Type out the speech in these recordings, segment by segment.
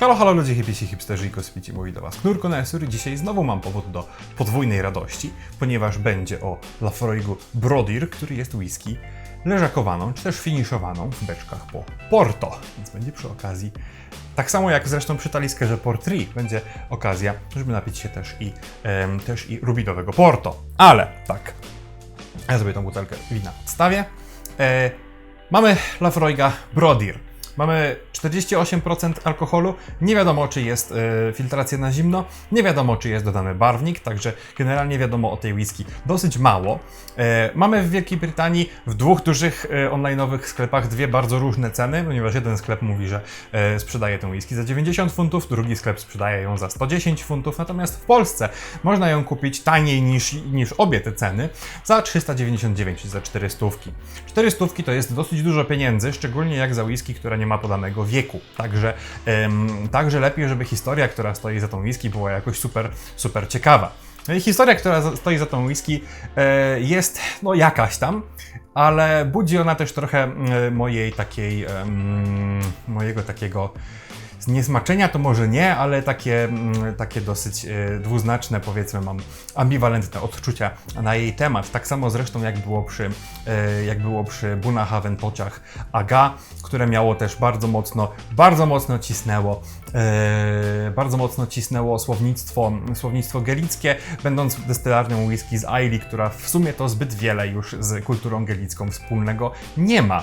Halo, halo ludzie, hipici, hipsterzy i kosmici, mówi do Was Knurko Nesur i dzisiaj znowu mam powód do podwójnej radości, ponieważ będzie o Lafroigu Brodir, który jest whisky leżakowaną, czy też finiszowaną w beczkach po Porto, więc będzie przy okazji, tak samo jak zresztą przy Taliskerze Portri, będzie okazja, żeby napić się też i, em, też i rubinowego Porto. Ale tak, ja sobie tą butelkę wina odstawię. E, mamy Lafroiga Brodir. Mamy 48% alkoholu. Nie wiadomo, czy jest e, filtracja na zimno. Nie wiadomo, czy jest dodany barwnik. Także generalnie wiadomo o tej whisky dosyć mało. E, mamy w Wielkiej Brytanii w dwóch dużych e, online'owych sklepach dwie bardzo różne ceny, ponieważ jeden sklep mówi, że e, sprzedaje tę whisky za 90 funtów, drugi sklep sprzedaje ją za 110 funtów. Natomiast w Polsce można ją kupić taniej niż, niż obie te ceny za 399 czy za 400. 400 to jest dosyć dużo pieniędzy, szczególnie jak za whisky, która nie ma podanego wieku. Także, także lepiej, żeby historia, która stoi za tą whisky, była jakoś super, super ciekawa. No i historia, która stoi za tą whisky, e, jest no jakaś tam, ale budzi ona też trochę mm, mojej takiej, mojego takiego zniesmaczenia to może nie, ale takie, mm, takie dosyć e, dwuznaczne, powiedzmy, mam ambiwalentne odczucia na jej temat. Tak samo zresztą jak było przy, e, jak było przy Bunahaven Pociach Aga, które miało też bardzo mocno, bardzo mocno cisnęło, e, bardzo mocno cisnęło słownictwo, słownictwo gelickie, będąc destylarnią whisky z Aili, która w sumie to zbyt wiele już z kulturą gelicką wspólnego nie ma.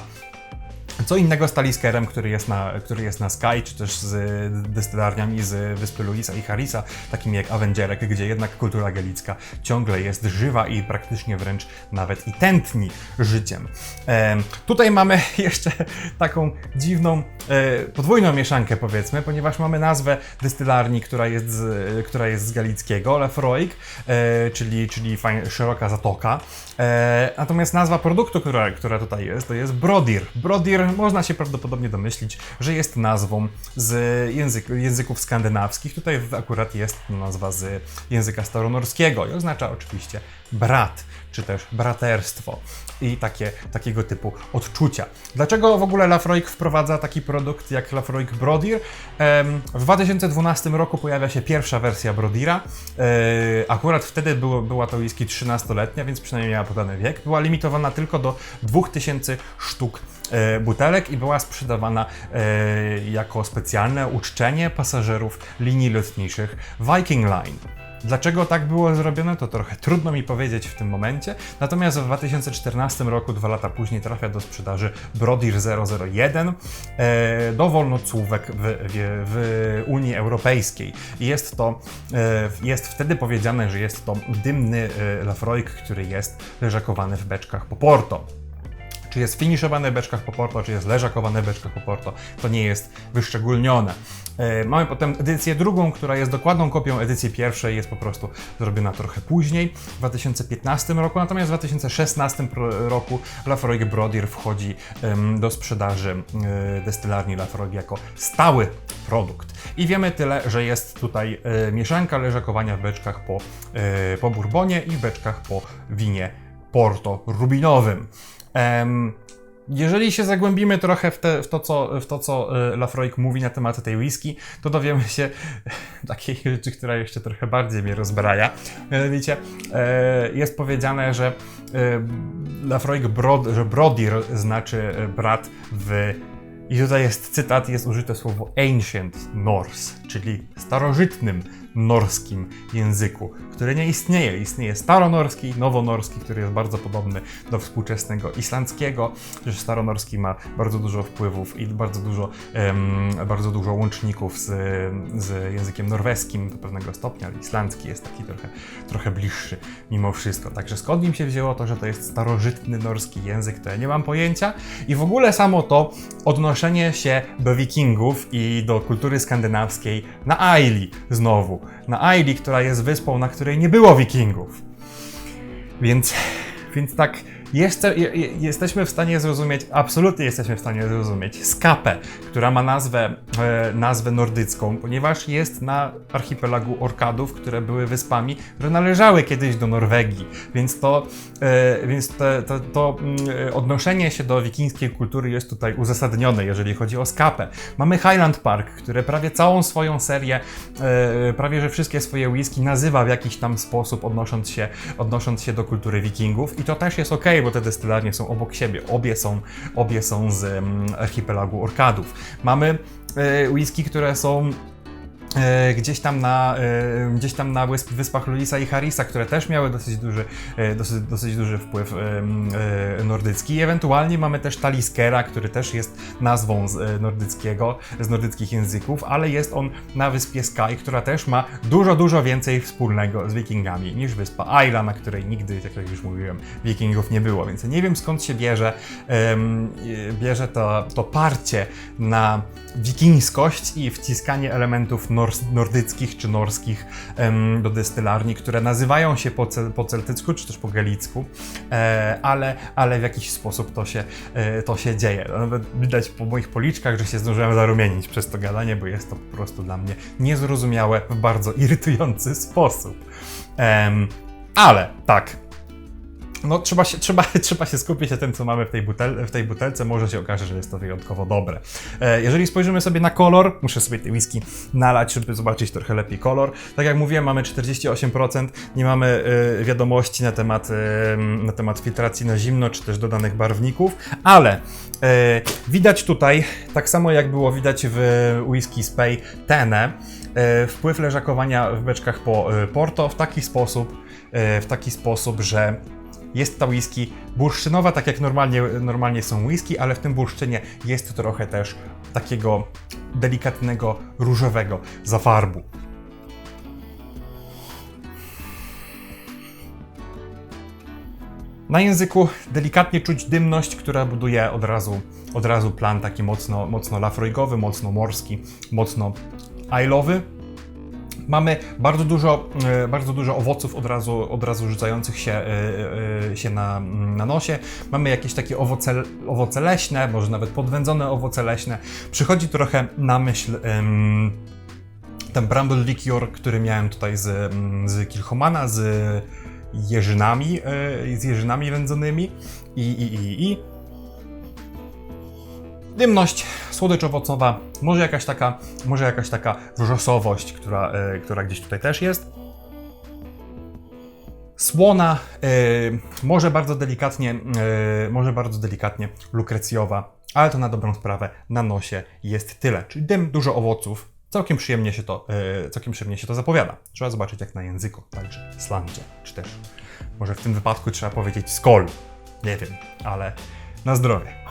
Co innego z Taliskerem, który jest, na, który jest na Sky, czy też z destylarniami z wyspy Luisa i Harrisa, takimi jak Avengerek, gdzie jednak kultura gelicka ciągle jest żywa i praktycznie wręcz nawet i tętni życiem. Em, tutaj mamy jeszcze taką dziwną, e, podwójną mieszankę powiedzmy, ponieważ mamy nazwę destylarni, która jest z, która jest z galickiego, Lefroig, e, czyli, czyli fajn, szeroka zatoka. E, natomiast nazwa produktu, która, która tutaj jest, to jest Brodir. Brodir można się prawdopodobnie domyślić, że jest nazwą z język, języków skandynawskich. Tutaj akurat jest nazwa z języka staronorskiego i oznacza oczywiście brat, czy też braterstwo i takie, takiego typu odczucia. Dlaczego w ogóle Lafroig wprowadza taki produkt jak Lafroig Brodir? W 2012 roku pojawia się pierwsza wersja Brodira. E, Akurat wtedy było, była to whisky 13-letnia, więc przynajmniej miała podany wiek. Była limitowana tylko do 2000 sztuk e, butelek i była sprzedawana e, jako specjalne uczczenie pasażerów linii lotniczych Viking Line. Dlaczego tak było zrobione, to trochę trudno mi powiedzieć w tym momencie. Natomiast w 2014 roku, dwa lata później, trafia do sprzedaży Brodir 001 e, do wolnocłówek w, w, w Unii Europejskiej. I jest to, e, jest wtedy powiedziane, że jest to dymny e, Lafroig, który jest leżakowany w beczkach po Porto. Czy jest finiszowany w beczkach po Porto, czy jest leżakowany w beczkach po Porto, to nie jest wyszczególnione. E, Mamy potem edycję drugą, która jest dokładną kopią edycji pierwszej, jest po prostu zrobiona trochę później, w 2015 roku, natomiast w 2016 pro- roku Lafroig Brodir wchodzi do sprzedaży e, destylarni Lafroig jako stały produkt. I wiemy tyle, że jest tutaj e, mieszanka leżakowania w beczkach po, po bourbonie i w beczkach po winie Porto Rubinowym. Jeżeli się zagłębimy trochę w, te, w to, co, w to, co e, Lafroig mówi na temat tej whisky, to dowiemy się takiej rzeczy, która jeszcze trochę bardziej mnie rozbraja. Mianowicie e, jest powiedziane, że e, Lafroig Brod, że Brodir znaczy e, brat w i tutaj jest cytat, jest użyte słowo ancient Norse, czyli starożytnym norskim języku, który nie istnieje. Istnieje staronorski, nowonorski, który jest bardzo podobny do współczesnego islandzkiego, że staronorski ma bardzo dużo wpływów i bardzo dużo, em, bardzo dużo łączników z, z językiem norweskim do pewnego stopnia, ale islandzki jest taki trochę, trochę bliższy mimo wszystko. Także skąd im się wzięło to, że to jest starożytny norski język, to ja nie mam pojęcia. I w ogóle samo to odnoszenie się do wikingów i do kultury skandynawskiej na Aili znowu. Na Aili, która jest wyspą, na której nie było wikingów. Więc, więc tak Jeszcze, je, je, jesteśmy w stanie zrozumieć, absolutnie jesteśmy w stanie zrozumieć skapę, która ma nazwę, e, nazwę nordycką, ponieważ jest na archipelagu Orkadów, które były wyspami, które należały kiedyś do Norwegii, więc to, e, więc to, to mm, e, odnoszenie się do wikińskiej kultury jest tutaj uzasadnione, jeżeli chodzi o skapę. Mamy Highland Park, które prawie całą swoją serię, prawie że wszystkie swoje whisky nazywa w jakiś tam sposób, odnosząc się, odnosząc się do kultury wikingów i to też jest ok, bo te destylarnie są obok siebie, obie są, obie są z mm, archipelagu Orkadów. Mamy e, whisky, które są gdzieś tam na, e, gdzieś tam na wysp, wyspach Lulisa i Harisa, które też miały dosyć duży, e, dosyć, dosyć duży wpływ e, e, nordycki. Ewentualnie mamy też Taliskera, który też jest nazwą z e, nordyckiego, z nordyckich języków, ale jest on na wyspie Sky, która też ma dużo, dużo więcej wspólnego z wikingami niż wyspa Ayla, na której nigdy, tak jak już mówiłem, wikingów nie było, więc nie wiem skąd się bierze, e, bierze to, to parcie na wikińskość i wciskanie elementów nordyckich czy norskich do destylarni, które nazywają się po, cel, po celtycku czy też po galicku, e, ale, ale w jakiś sposób to się, e, to się dzieje. Nawet widać po moich policzkach, że się zdążyłem zarumienić przez to gadanie, bo jest to po prostu dla mnie niezrozumiałe w bardzo irytujący sposób. Ale tak, no, trzeba się, trzeba, trzeba się skupić na tym, co mamy w tej, butel, w tej butelce. Może się okaże, że jest to wyjątkowo dobre. E, jeżeli spojrzymy sobie na kolor, muszę sobie te whisky nalać, żeby zobaczyć trochę lepiej kolor. Tak jak mówiłem, mamy 48%, nie mamy e, wiadomości na temat, e, na temat filtracji na zimno, czy też dodanych barwników, ale e, widać tutaj, tak samo jak było widać w whisky Spey Tene, e, wpływ leżakowania w beczkach po Porto w taki sposób, w taki sposób, że jest ta whisky bursztynowa, tak jak normalnie, normalnie są whisky, ale w tym bursztynie jest trochę też takiego delikatnego różowego zafarbu. Na języku delikatnie czuć dymność, która buduje od razu, od razu plan taki mocno, mocno lafroigowy, mocno morski, mocno ailowy. Mamy bardzo dużo, e, bardzo dużo owoców od razu, od razu rzucających się, e, e, się na, na nosie. Mamy jakieś takie owoce, owoce leśne, może nawet podwędzone owoce leśne. Przychodzi trochę na myśl ten bramble liqueur, który miałem tutaj z, z Kilchomana, z jeżynami, z jeżynami wędzonymi i, i, i, i dymność, słodycz owocowa, może jakaś taka, może jakaś taka wrzosowość, która, e, która gdzieś tutaj też jest. Słona, e, może bardzo delikatnie, e, może bardzo delikatnie lukrecjowa, ale to na dobrą sprawę na nosie jest tyle. Czyli dym, dużo owoców, całkiem przyjemnie się to, całkiem przyjemnie się to zapowiada. Trzeba zobaczyć jak na języku, także slandzie, czy też może w tym wypadku trzeba powiedzieć skol. Nie wiem, ale na zdrowie.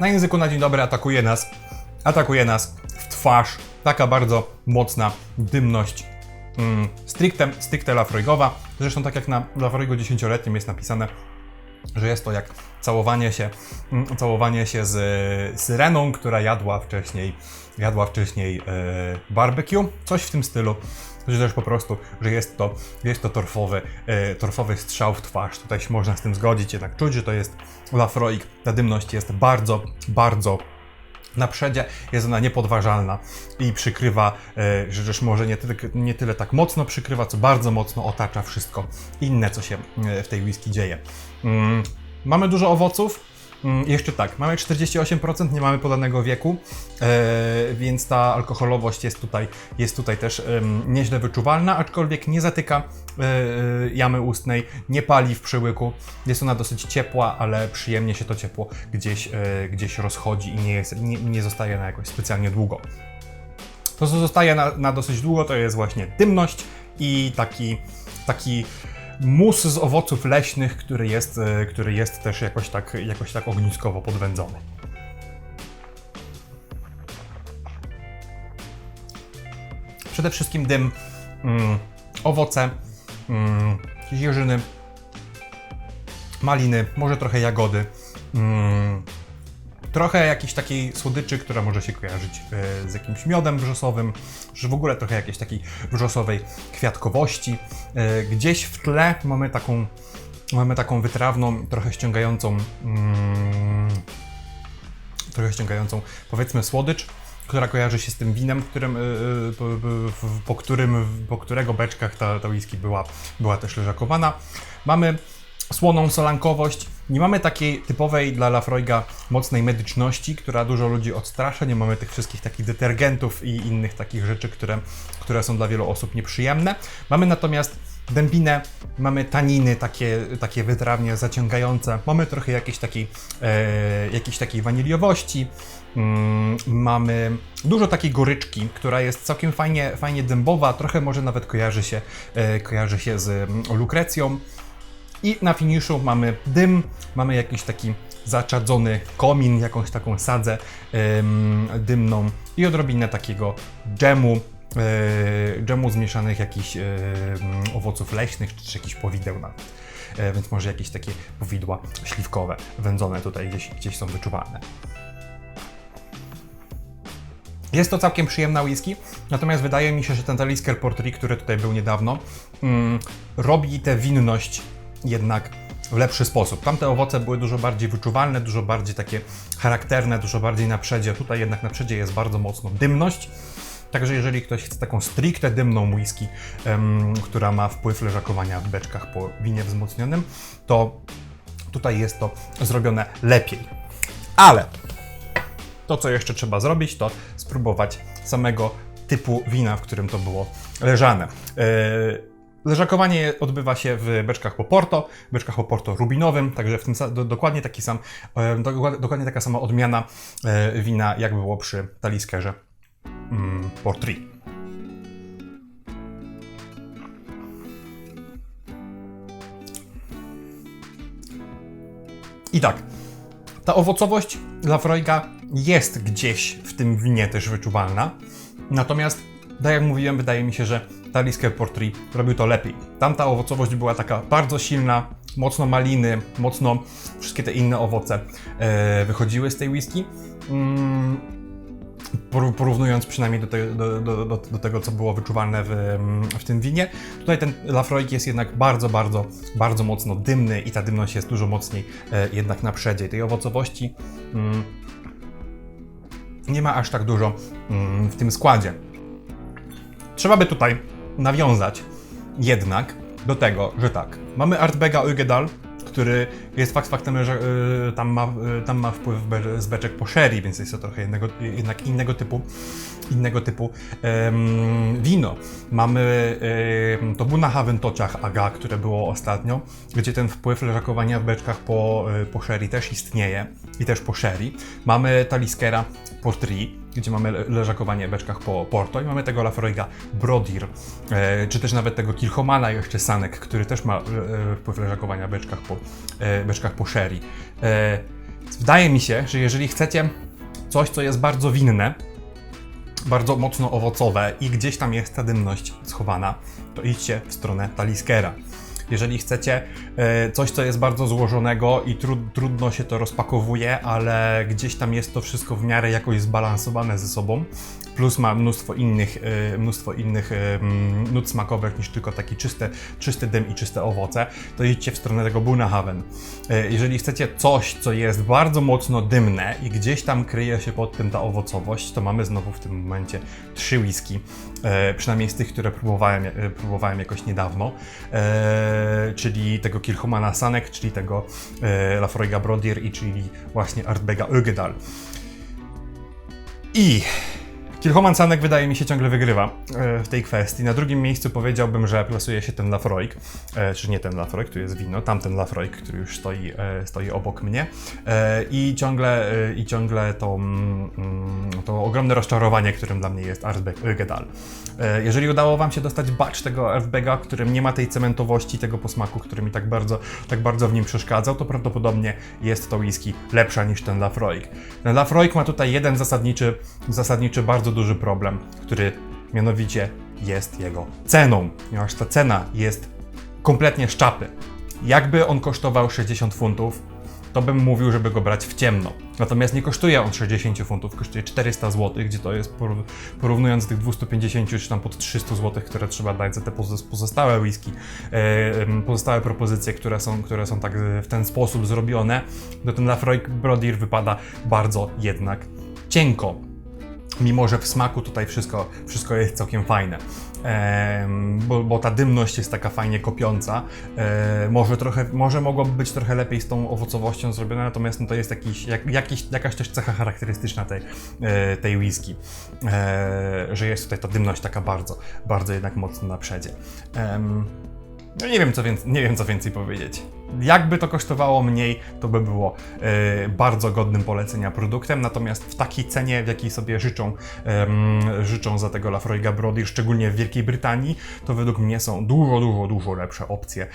Na języku na dzień dobry atakuje nas, atakuje nas w twarz taka bardzo mocna dymność mm, stricte, stricte lafroigowa. Zresztą tak jak na lafroigu dziesięcioletnim jest napisane, że jest to jak całowanie się, mm, całowanie się z syreną, która jadła wcześniej, jadła wcześniej e, barbecue, coś w tym stylu. Że też po prostu, że jest to, jest to torfowy, e, torfowy strzał w twarz. Tutaj się można z tym zgodzić, jednak czuć, że to jest Lafroig. Ta dymność jest bardzo, bardzo na przedzie, jest ona niepodważalna i przykrywa, e, też może nie tyle, nie tyle tak mocno przykrywa, co bardzo mocno otacza wszystko inne, co się e, w tej whisky dzieje. Mm, mamy dużo owoców. Mm, Jeszcze tak, mamy 48%, nie mamy podanego wieku, e, więc ta alkoholowość jest tutaj, jest tutaj też nieźle wyczuwalna, aczkolwiek nie zatyka e, e, jamy ustnej, nie pali w przyłyku. Jest ona dosyć ciepła, ale przyjemnie się to ciepło gdzieś, gdzieś rozchodzi i nie, jest, nie, nie zostaje na jakoś specjalnie długo. To, co zostaje na, na dosyć długo, to jest właśnie dymność i taki, taki mus z owoców leśnych, który jest, e, który jest też jakoś tak, jakoś tak ogniskowo podwędzony. Przede wszystkim dym, mm, owoce, mm, maliny, może trochę jagody. Mm, Trochę jakiejś takiej słodyczy, która może się kojarzyć e, z jakimś miodem wrzosowym, że w ogóle trochę jakiejś takiej wrzosowej kwiatkowości. E, gdzieś w tle mamy taką, mamy taką wytrawną, trochę ściągającą, mm, trochę ściągającą, powiedzmy, słodycz, która kojarzy się z tym winem, którym, e, po, którym, po którego beczkach ta, ta whisky była, była też leżakowana. Mamy słoną solankowość. Nie mamy takiej typowej dla Lafroiga mocnej medyczności, która dużo ludzi odstrasza. Nie mamy tych wszystkich takich detergentów i innych takich rzeczy, które, które są dla wielu osób nieprzyjemne. Mamy natomiast dębinę, mamy taniny takie, takie wytrawnie zaciągające, mamy trochę jakiejś takiej, e, jakiejś takiej waniliowości, mm, mamy dużo takiej goryczki, która jest całkiem fajnie, fajnie dębowa, trochę może nawet kojarzy się, e, kojarzy się z mm, lukrecją. I na finiszu mamy dym, mamy jakiś taki zaczadzony komin, jakąś taką sadzę ym, dymną i odrobinę takiego dżemu, yy, dżemu zmieszanych jakichś yy, owoców leśnych, czy też jakichś powideł nawet. Więc może jakieś takie powidła śliwkowe, wędzone tutaj gdzieś, gdzieś są wyczuwalne. Jest to całkiem przyjemna whisky, natomiast wydaje mi się, że ten Talisker Portri, który tutaj był niedawno, mm, robi tę winność jednak w lepszy sposób. Tamte owoce były dużo bardziej wyczuwalne, dużo bardziej takie charakterne, dużo bardziej na przedzie. Tutaj jednak na przedzie jest bardzo mocno dymność. Także jeżeli ktoś chce taką stricte dymną whisky, um, która ma wpływ leżakowania w beczkach po winie wzmocnionym, to tutaj jest to zrobione lepiej. Ale to, co jeszcze trzeba zrobić, to spróbować samego typu wina, w którym to było leżane. Yy, Leżakowanie odbywa się w beczkach po Porto, beczkach po Porto rubinowym, także w tym do, dokładnie, taki sam, do, dokładnie taka sama odmiana e, wina, jak było przy Taliskerze mm, Portri. I tak, ta owocowość dla Freuga jest gdzieś w tym winie też wyczuwalna, natomiast, tak jak mówiłem, wydaje mi się, że Talisker Portri robił to lepiej. Tamta owocowość była taka bardzo silna, mocno maliny, mocno wszystkie te inne owoce e, wychodziły z tej whisky. Mm, porównując przynajmniej do, te, do, do, do, do, tego, co było wyczuwalne w, w tym winie. Tutaj ten Lafroig jest jednak bardzo, bardzo, bardzo mocno dymny i ta dymność jest dużo mocniej e, jednak na przedzie. Tej owocowości mm, nie ma aż tak dużo mm, w tym składzie. Trzeba by tutaj nawiązać jednak do tego, że tak, mamy Artbega Ugedal, który jest fakt faktem, że y, tam, ma, y, tam ma wpływ be, z beczek po sherry, więc jest to trochę innego, jednak innego typu, innego typu ym, wino. Mamy to Bunahaven Tociach Aga, które było ostatnio, gdzie ten wpływ leżakowania w beczkach po, y, po sherry też istnieje i też po sherry. Mamy Taliskera Portri, gdzie mamy leżakowanie w beczkach po Porto i mamy tego Lafroiga Brodir, e, czy też nawet tego Kilchomana jeszcze Sanek, który też ma e, wpływ leżakowania w beczkach po, e, beczkach po Sherry. Wydaje mi się, że jeżeli chcecie coś, co jest bardzo winne, bardzo mocno owocowe i gdzieś tam jest ta dymność schowana, to idźcie w stronę Taliskera. Jeżeli chcecie e, coś, co jest bardzo złożonego i tru, trudno się to rozpakowuje, ale gdzieś tam jest to wszystko w miarę jakoś zbalansowane ze sobą, plus ma mnóstwo innych, e, mnóstwo innych e, nut smakowych niż tylko taki czysty, czysty dym i czyste owoce, to idźcie w stronę tego Bunahaven. Jeżeli chcecie coś, co jest bardzo mocno dymne i gdzieś tam kryje się pod tym ta owocowość, to mamy znowu w tym momencie trzy whisky, przynajmniej z tych, które próbowałem, próbowałem jakoś niedawno. E, czyli tego Kilchomana Sanek, czyli tego e, Lafroiga Brodir i czyli właśnie Artbega Ögedal. I Kilchoman Sanek wydaje mi się ciągle wygrywa e, w tej kwestii. Na drugim miejscu powiedziałbym, że plasuje się ten Lafroig, e, czy nie ten Lafroig, tu jest wino, tamten Lafroig, który już stoi, e, stoi obok mnie. I ciągle, i ciągle to, mm, to ogromne rozczarowanie, którym dla mnie jest Arsbeck Ögedal. Jeżeli udało Wam się dostać batch tego Earthbega, którym nie ma tej cementowości, tego posmaku, który mi tak bardzo, tak bardzo w nim przeszkadzał, to prawdopodobnie jest to whisky lepsza niż ten Lafroig. Ten Lafroig ma tutaj jeden zasadniczy, zasadniczy bardzo bardzo duży problem, który mianowicie jest jego ceną, ponieważ ta cena jest kompletnie szczapy. Jakby on kosztował 60 funtów, to bym mówił, żeby go brać w ciemno. Natomiast nie kosztuje on 60 funtów, kosztuje 400 zł, gdzie to jest por- porównując tych 250 czy tam pod 300 zł, które trzeba dać za te pozo- pozostałe whisky, e, pozostałe propozycje, które są, które są tak e, w ten sposób zrobione, to ten Lafroig Brodir wypada bardzo jednak cienko mimo że w smaku tutaj wszystko, wszystko jest całkiem fajne. Em, bo, bo ta dymność jest taka fajnie kopiąca. E, może, trochę, może mogłoby być trochę lepiej z tą owocowością zrobione, natomiast no to jest jakiś, jak, jakiś, jakaś też cecha charakterystyczna tej, e, tej whisky, e, że jest tutaj ta dymność taka bardzo, bardzo jednak mocno na przedzie. Em, no nie wiem, co więcej, nie wiem, co więcej powiedzieć. Jakby to kosztowało mniej, to by było e, bardzo godnym polecenia produktem, natomiast w takiej cenie, w jakiej sobie życzą, życzą za tego Lafroiga Brody, szczególnie w Wielkiej Brytanii, to według mnie są dużo, dużo, dużo lepsze opcje,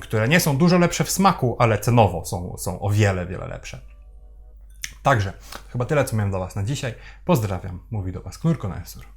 które nie są dużo lepsze w smaku, ale cenowo są, są o wiele, wiele lepsze. Także, chyba tyle, co miałem dla Was na dzisiaj. Pozdrawiam, mówi do Was Knurko Nestor.